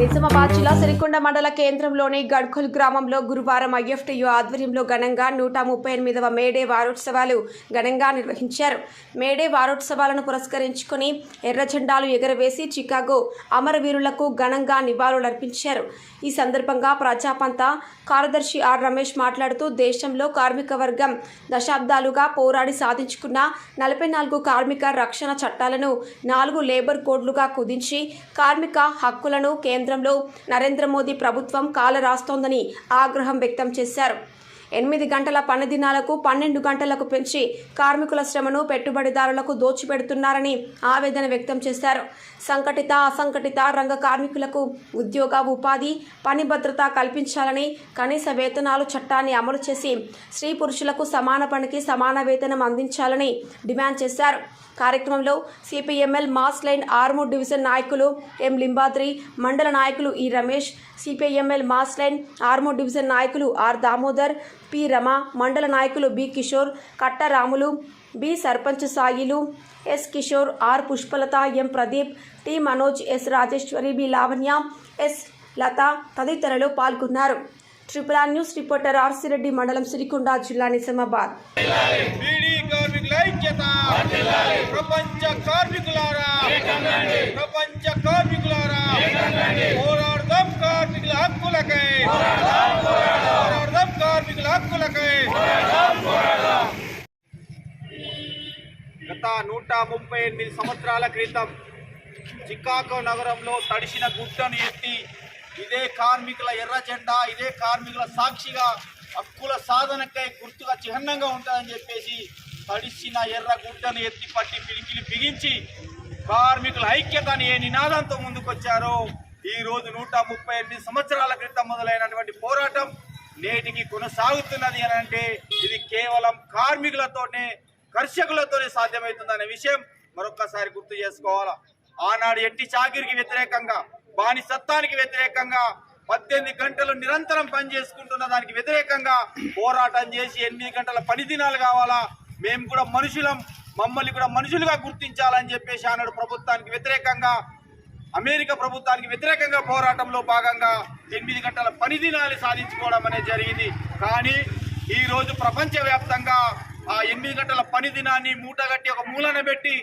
నిజామాబాద్ జిల్లా సిరికొండ మండల కేంద్రంలోని గడ్కుల్ గ్రామంలో గురువారం ఐఎఫ్టియు ఆధ్వర్యంలో ఘనంగా నూట ముప్పై ఎనిమిదవ మేడే వారోత్సవాలు ఘనంగా నిర్వహించారు. మేడే వారోత్సవాలను పురస్కరించుకుని ఎర్ర జెండాలు ఎగరవేసి చికాగో అమరవీరులకు ఘనంగా నివాళులర్పించారు. ఈ సందర్భంగా ప్రజాపంత కార్యదర్శి ఆర్ రమేష్ మాట్లాడుతూ దేశంలో కార్మిక వర్గం దశాబ్దాలుగా పోరాడి సాధించుకున్న నలభై నాలుగు కార్మిక రక్షణ చట్టాలను నాలుగు లేబర్ కోడ్లుగా కుదించి కార్మిక హక్కులను కేంద్ర కేంద్రంలో నరేంద్ర మోదీ ప్రభుత్వం కాలరాస్తోందని ఆగ్రహం వ్యక్తం చేశారు. ఎనిమిది గంటల పని దినాలకు పన్నెండు గంటలకు పెంచి కార్మికుల శ్రమను పెట్టుబడిదారులకు దోచిపెడుతున్నారని ఆవేదన వ్యక్తం చేశారు. సంఘటిత అసంఘటిత రంగ కార్మికులకు ఉద్యోగ ఉపాధి పని భద్రత కల్పించాలని కనీస వేతనాలు చట్టాన్ని అమలు చేసి స్త్రీ పురుషులకు సమాన పనికి సమాన వేతనం అందించాలని డిమాండ్ చేశారు. కార్యక్రమంలో CPML mass line Armoor division నాయకులు ఎం లింబాద్రి మండల నాయకులు E Ramesh CPIML mass line Armoor division నాయకులు ఆర్ దామోదర్ పి రమ మండల నాయకులు B Kishore Kattaramulu B sarpanch Sailu S Kishore R Pushpalatha M Pradeep T Manoj S Rajeshwari B Lavanya S Latha తదితరులు పాల్గొన్నారు. Triple R news reporter RC Reddy మండలం సిరికొండ జిల్లా నిజామాబాద్. ప్రపంచ కార్మికులారా ప్రపంచ కార్మికులారా పోరాడదాం కార్మికుల హక్కులకై. కార్మికుల హక్కులకై గత నూట ముప్పై ఎనిమిది సంవత్సరాల క్రితం చికాగో నగరంలో తడిసిన గుడ్డను ఎత్తి ఇదే కార్మికుల ఎర్ర జెండా ఇదే కార్మికుల సాక్షిగా హక్కుల సాధనకై గుర్తుగా చిహ్నంగా ఉంటుందని చెప్పేసి తడిసిన ఎర్ర గుడ్డను ఎత్తి పట్టి పిలికిలి బిగించి కార్మికుల ఐక్యతని ఏ నినాదంతో ముందుకొచ్చారో ఈ రోజు నూట ముప్పై ఎనిమిది సంవత్సరాల క్రితం మొదలైనటువంటి పోరాటం నేటికి కొనసాగుతున్నది అని అంటే ఇది కేవలం కార్మికులతోనే కర్షకులతోనే సాధ్యమవుతుందనే విషయం మరొక్కసారి గుర్తు చేసుకోవాలా. ఆనాడు ఎట్టి చాకిరికి వ్యతిరేకంగా బానిసత్వానికి వ్యతిరేకంగా పద్దెనిమిది గంటలు నిరంతరం పని చేసుకుంటున్న దానికి వ్యతిరేకంగా పోరాటం చేసి ఎనిమిది గంటల పని దినాలు కావాలా? మేము కూడా మనుషులం మమ్మల్ని కూడా మనుషులుగా గుర్తించాలని చెప్పేసి ఆనాడు ప్రభుత్వానికి వ్యతిరేకంగా అమెరికా ప్రభుత్వానికి వ్యతిరేకంగా పోరాటంలో భాగంగా ఎనిమిది గంటల పని దినాలు సాధించుకోవడం అనేది జరిగింది. కానీ ఈరోజు ప్రపంచవ్యాప్తంగా ఆ ఎనిమిది గంటల పని దినాన్ని మూటగట్టి ఒక మూలన పెట్టి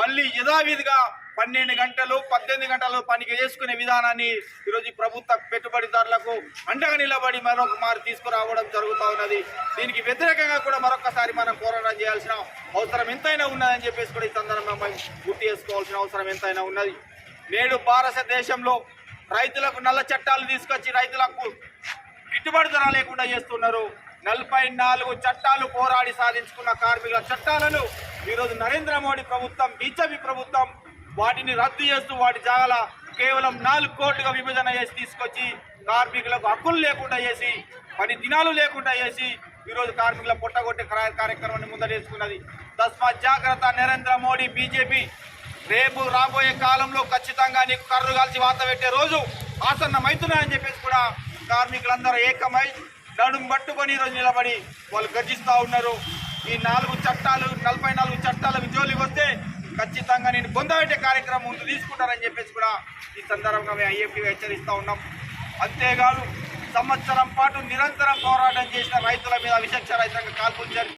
మళ్ళీ యథావిధిగా పన్నెండు గంటలు పద్దెనిమిది గంటలు పనికి చేసుకునే విధానాన్ని ఈరోజు ప్రభుత్వ పెట్టుబడిదారులకు అండగా నిలబడి మరొక మారు తీసుకురావడం జరుగుతూ ఉన్నది. దీనికి వ్యతిరేకంగా కూడా మరొకసారి మనం పోరాటం చేయాల్సిన అవసరం ఎంతైనా ఉన్నదని చెప్పేసి కూడా ఈ సందర్భంగా గుర్తు చేసుకోవాల్సిన అవసరం ఎంతైనా ఉన్నది. నేడు భారతదేశంలో రైతులకు నల్ల చట్టాలు తీసుకొచ్చి రైతులకు గిట్టుబాటు ధర లేకుండా చేస్తున్నారు. నలభై నాలుగు చట్టాలు పోరాడి సాధించుకున్న కార్మికుల చట్టాలను ఈరోజు నరేంద్ర మోడీ ప్రభుత్వం బీజేపీ ప్రభుత్వం వాటిని రద్దు చేస్తూ వాటి జాగాల కేవలం నాలుగు కోట్లుగా విభజన చేసి తీసుకొచ్చి కార్మికులకు హక్కులు లేకుండా చేసి పని దినాలు లేకుండా చేసి ఈరోజు కార్మికుల పుట్టగొట్టే కార్యక్రమాన్ని ముందరేసుకున్నది. తస్మాత్ జాగ్రత్త నరేంద్ర మోడీ బీజేపీ. రేపు రాబోయే కాలంలో ఖచ్చితంగా నీకు కర్రు కాల్చి వాత పెట్టే రోజు ఆసన్నమవుతున్నాయని చెప్పేసి కూడా కార్మికులందరూ ఏకమై నడుము పట్టుకొని ఈరోజు నిలబడి వాళ్ళు గర్జిస్తూ ఉన్నారు. ఈ నాలుగు చట్టాలు నలభై నాలుగు చట్టాలకు జోలికి వస్తే ఖచ్చితంగా నేను బొందబెట్టే కార్యక్రమం ముందు తీసుకుంటారని చెప్పేసి కూడా ఈ సందర్భంగా మేము ఐఎఫ్టీ హెచ్చరిస్తూ ఉన్నాం. అంతేకాదు సంవత్సరం పాటు నిరంతరం పోరాటం చేసిన రైతుల మీద విశక్ష రైతంగా కాల్పులు